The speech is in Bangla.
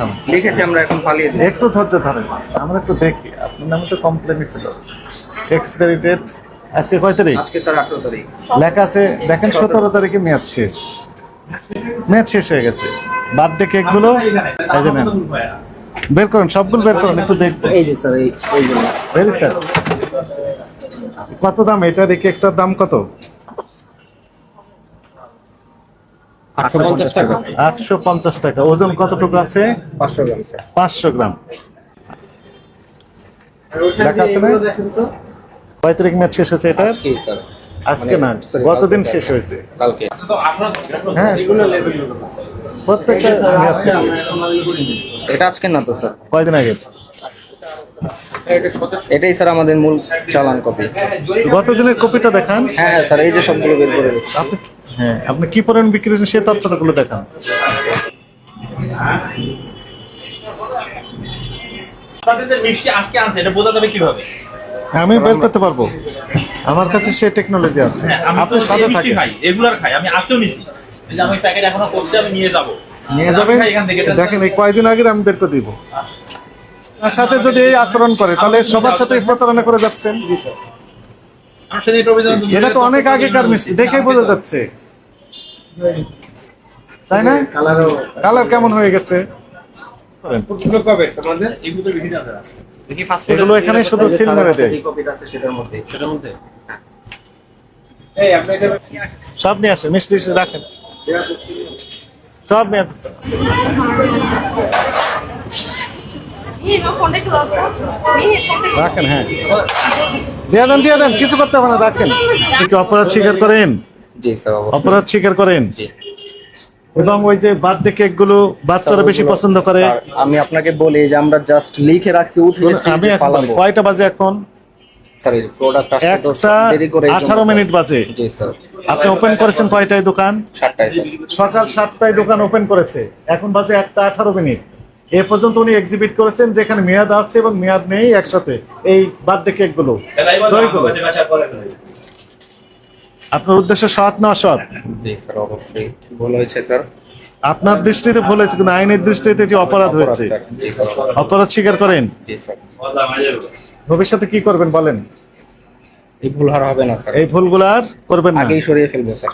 দেখান লিখেছি আমরা এখন পালিয়ে একটু ধৈর্য ধরেন। আমরা একটু দেখি। আপনার নামে তো কমপ্লেন ছিল। এক্সপায়ারি ডেট আজকে কয় তারিখ? আজকে স্যার আঠারো তারিখ। লেখা আছে দেখেন সতেরো। তারিখে মেয়াদ শেষ। মেয়াদ শেষ হয়ে গেছে। বার্থডে কেকগুলো এই যে নেন। বের করুন সবগুলো বের করুন একটু দেখব এই যে স্যার এই এইগুলো স্যার কত দাম? এটা দেখি একটার দাম কত? আটশো পঞ্চাশ টাকা। ওজন কতটুকু আছে? পাঁচশো গ্রাম। পাঁচশো গ্রাম। লেখা আছে না? কয় তারিখ ম্যাচ শেষ হয়েছে এটা আজকে না? মানে, গতদিন কালকে শেষ। হয়েছে? কালকে। হ্যাঁ প্রত্যেকটা শেষ। এটা আজকে না তো স্যার। কয়দিন আগে? এটাই স্যার আমাদের মূল চালান কপি। গত দিনের কপিটা দেখান। হ্যাঁ হ্যাঁ স্যার এই যে সবগুলো বের করে আপনি হ্যাঁ আপনি কি পরিমাণ বিক্রি সে দেখান। বোঝা যাবে কীভাবে? আমি বের করতে পারব। আমার কাছে সে টেকনোলজি আছে। হ্যাঁ, আপনি সাথে থাকেন। খাই রেগুলার খাই আমি আজকেও নিছি। আমি প্যাকেট এখনও করছি আমি নিয়ে যাব। নিয়ে যাবেন? দেখেন এই কয়দিন আগে আমি বের করে দিব। তার সাথে যদি এই আচরণ করে তাহলে সবার সাথে প্রতারণা করে যাচ্ছেন। এটা তো অনেক আগেকার মিষ্টি দেখেই বোঝা যাচ্ছে। তাই না? কালার কেমন হয়ে গেছে? দেখি এগুলো এখানে শুধু সিল মেরে দেয়। যে কপিটা আছে সেটার মধ্যে। সেটার মধ্যে? এই আপনি এটা সব নিয়ে আসে মিষ্টি রাখেন। সব নিয়ে আসেন। রাখেন হ্যাঁ। দিয়ে দেন দিয়ে দেন কিছু করতে হবে না রাখেন। অপরাধ স্বীকার করেন। জি স্যার অপরাধ স্বীকার করেন? জি। এবং ওই যে বার্থডে কেকগুলো বাচ্চারা বেশি পছন্দ করে? আমি আপনাকে বলি যে আমরা জাস্ট লিখে রাখছি উঠিয়েছি আমি এখন কয়টা বাজে এখন? স্যার প্রোডাক্ট আসতে দেরি করে। মিনিট বাজে। জি স্যার। আপনি ওপেন করেছেন কয়টায় দোকান? স্যার। সকাল সাতটায় দোকান ওপেন করেছে। এখন বাজে একটা আঠারো মিনিট। এ পর্যন্ত উনি এক্সিবিট করেছেন যেখানে মেয়াদ আছে এবং মেয়াদ নেই একসাথে এই বার্থডে কেকগুলো দইগুলো। আপনার উদ্দেশ্য সৎ না সৎ জি স্যার অবশ্যই। ভুল হয়েছে স্যার। আপনার দৃষ্টিতে ভুল হয়েছে কিন্তু আইনের দৃষ্টিতে এটি অপরাধ হয়েছে। অপরাধ স্বীকার করেন? স্যার। ভবিষ্যতে কি করবেন বলেন? এই ভুল আর হবে না স্যার। এই ভুলগুলো আর করবেন না। আগেই সরিয়ে ফেলব স্যার।